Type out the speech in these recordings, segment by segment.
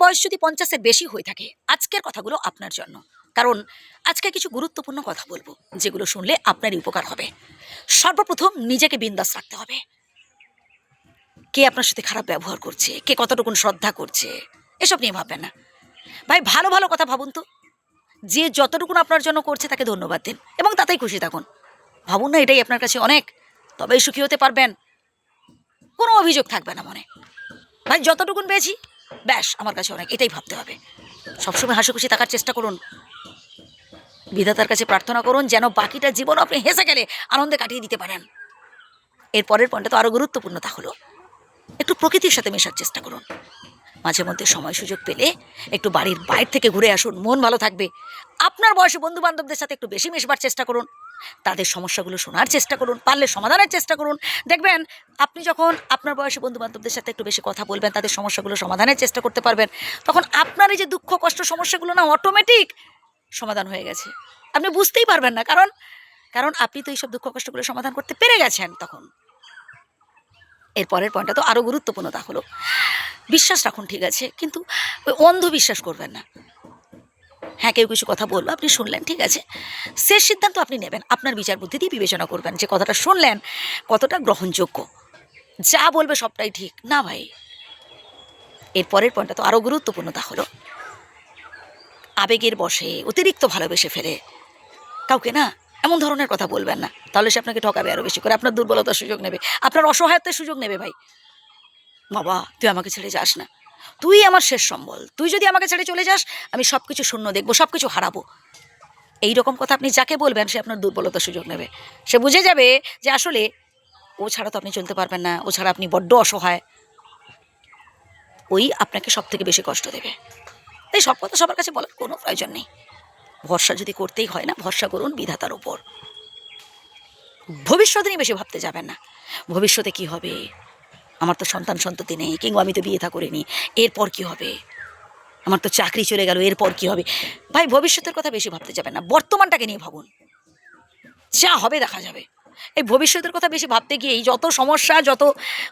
বয়স যদি পঞ্চাশের বেশি হয়ে থাকে, আজকের কথাগুলো আপনার জন্য। কারণ আজকে কিছু গুরুত্বপূর্ণ কথা বলব, যেগুলো শুনলে আপনারই উপকার হবে। সর্বপ্রথম নিজেকে বিন্দাস রাখতে হবে। কে আপনার সাথে খারাপ ব্যবহার করছে, কে কতটুকুন শ্রদ্ধা করছে, এসব নিয়ে ভাববেন না। ভাই, ভালো ভালো কথা ভাবুন তো। যে যতটুকুন আপনার জন্য করছে তাকে ধন্যবাদ দিন এবং তাতেই খুশি থাকুন। ভাবুন না, এটাই আপনার কাছে অনেক। তবেই সুখী হতে পারবেন। কোনো অভিযোগ থাকবে না মনে। ভাই, যতটুকুন পেয়েছি ব্যাস, আমার কাছে অনেক, এটাই ভাবতে হবে। সবসময় হাসি খুশি থাকার চেষ্টা করুন। বিধাতার কাছে প্রার্থনা করুন যেন বাকিটা জীবন আপনি হেসে গেলে আনন্দে কাটিয়ে দিতে পারেন। এর পরের পয়েন্টটা তো আরও গুরুত্বপূর্ণ তা হলো, একটু প্রকৃতির সাথে মেশার চেষ্টা করুন। মাঝে মধ্যে সময় সুযোগ পেলে একটু বাড়ির বাইরে থেকে ঘুরে আসুন, মন ভালো থাকবে। আপনার বয়সে বন্ধু বান্ধবদের সাথে একটু বেশি মেশবার চেষ্টা করুন। তাদের সমস্যাগুলো শোনার চেষ্টা করুন, পারলে সমাধানের চেষ্টা করুন। দেখবেন, আপনি যখন আপনার বয়সে বন্ধু বান্ধবদের সাথে একটু বেশি কথা বলবেন, তাদের সমস্যাগুলো সমাধানের চেষ্টা করতে পারবেন, তখন আপনার এই যে দুঃখ, কষ্ট সমস্যাগুলো না অটোমেটিক সমাধান হয়ে গেছে। আপনি বুঝতেই পারবেন না, কারণ কারণ আপনি তো এইসব দুঃখ, কষ্টগুলো সমাধান করতে পেরে গেছেন তখন। এর পরের পয়েন্টটা তো আরও গুরুত্বপূর্ণ, তা হলো, বিশ্বাস রাখুন ঠিক আছে, কিন্তু ওই অন্ধবিশ্বাস করবেন না। হ্যাঁ কেউ কিছু কথা বলব আপনি শুনলেন, ঠিক আছে? শেষ সিদ্ধান্ত আপনি নেবেন, আপনার বিচার বুদ্ধি দিয়ে বিবেচনা করবেন যে কথাটা শুনলেন, কতটা গ্রহণযোগ্য। যা বলবে সবটাই ঠিক। না ভাই, এর পরের পয়েন্টটা তো আরও গুরুত্বপূর্ণ হলো আবেগের বসে, অতিরিক্ত ভালোবেসে ফেলে। কাউকে না, এমন ধরনের কথা বলবেন না। তাহলে সে আপনাকে ঠকাবে আরও বেশি করে, আপনার দুর্বলতার সুযোগ নেবে, আপনার অসহায়তার সুযোগ নেবে ভাই। বাবা, তুই আমাকে ছেড়ে যাস না। তুই আমার শেষ সম্বল। তুই যদি আমাকে ছেড়ে চলে যাস, আমি সব কিছু শূন্য দেখব সব কিছু হারাবো। এই রকম কথা আপনি যাকে বলবেন, সে আপনার দুর্বলতার সুযোগ নেবে। সে বুঝে যাবে যে আসলে ও ছাড়া তো আপনি চলতে পারবেন না, ও ছাড়া আপনি বড্ড অসহায়। ওই আপনাকে সব থেকে বেশি কষ্ট দেবে। তাই সব কথা সবার কাছে বলার কোনো প্রয়োজন নেই। ভরসা যদি করতেই হয় না, ভরসা করুন বিধাতার ওপর ভবিষ্যৎ নিয়ে বেশি ভাবতে যাবেন না। ভবিষ্যতে কি হবে? আমার তো সন্তান সন্ততি নেই, কিংবা আমি তো বিয়ে থা করিনি। এরপর কি হবে? আমার তো চাকরি চলে গেল, এরপর কি হবে? ভাই, ভবিষ্যতের কথা বেশি ভাবতে যাবেন না। বর্তমানটাকে নিয়ে ভাবুন। যা হবে দেখা যাবে। এই ভবিষ্যতের কথা বেশি ভাবতে গিয়েই যত সমস্যা, যত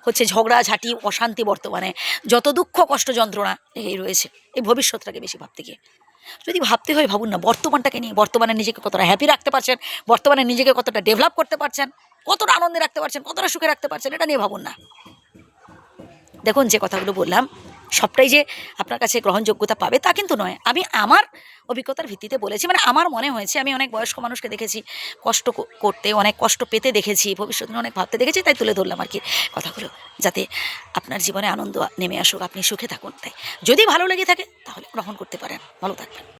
হচ্ছে ঝগড়া ঝাঁটি অশান্তি বর্তমানে, যত দুঃখ, কষ্ট, যন্ত্রণা এই রয়েছে, এই ভবিষ্যৎটাকে বেশি ভাবতে গিয়ে। যদি ভাবতে হয়, ভাবুন না, বর্তমানটাকে নিয়ে, বর্তমানে নিজেকে কতটা হ্যাপি রাখতে পারছেন, বর্তমানে নিজেকে কতটা ডেভেলপ করতে পারছেন, কতটা আনন্দে রাখতে পারছেন, কতটা সুখে রাখতে পারছেন, এটা নিয়ে ভাবুন না। দেখুন, যে কথাগুলো বললাম, সবটাই যে আপনার কাছে গ্রহণযোগ্যতা পাবে তা কিন্তু নয়। আমি আমার অভিজ্ঞতার ভিত্তিতে বলেছি মানে আমার মনে হয়েছে, আমি অনেক বয়স্ক মানুষকে দেখেছি, কষ্ট করতে, অনেক কষ্ট পেতে দেখেছি, ভবিষ্যৎ অনেক ভাবতে দেখেছি, তাই তুলে ধরলাম আর কি কথাগুলো, যাতে আপনার জীবনে আনন্দ নেমে আসুক, আপনি সুখে থাকুন, তাই। যদি ভালো লেগে থাকে, তাহলে গ্রহণ করতে পারেন, ভালো থাকবেন।